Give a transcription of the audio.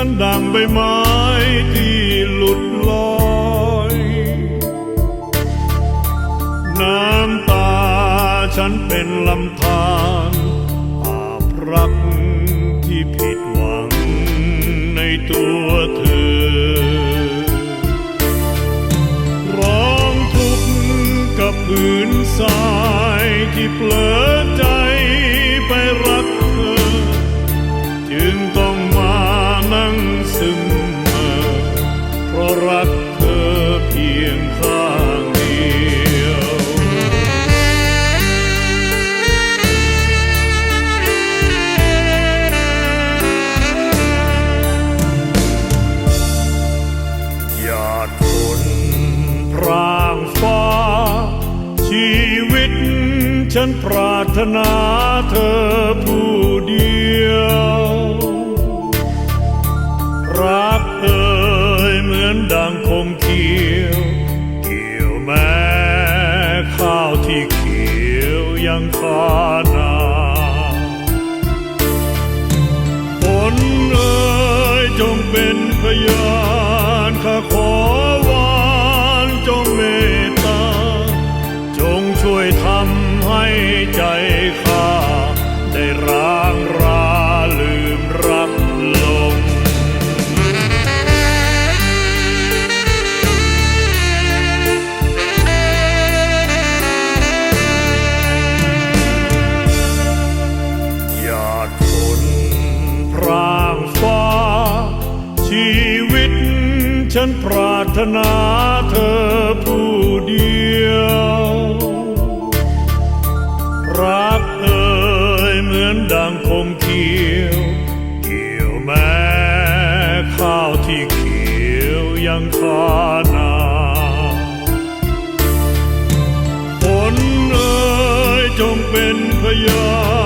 ฉันดังใบไม้ที่หลุดลอย น้ำตาฉันเป็นลำธารอาบรักที่ผิดหวังในตัวเธอ ร้องทุกข์กับผืนทรายที่เผลอใจ ฉันปรารถนาเธอผู้เดียว รักเอ่ยเหมือนดังคมเขียว เกี่ยวแม้ข้าวที่เขียวยังฟ้านาฝนเอ่ยจงเป็นพยานข้าขอวานจงเมตตา จงช่วยทำ ให้ใจข้าได้ร้างราลืมรักลงหยาดฝนพรางฟ้า ชีวิตฉันปรารถนาเธอผู้เดียว คงเขียว เกี่ยวแม้ข้าวที่เขียวยังฟ้านาฝนเอ่ยจงเป็นพยาน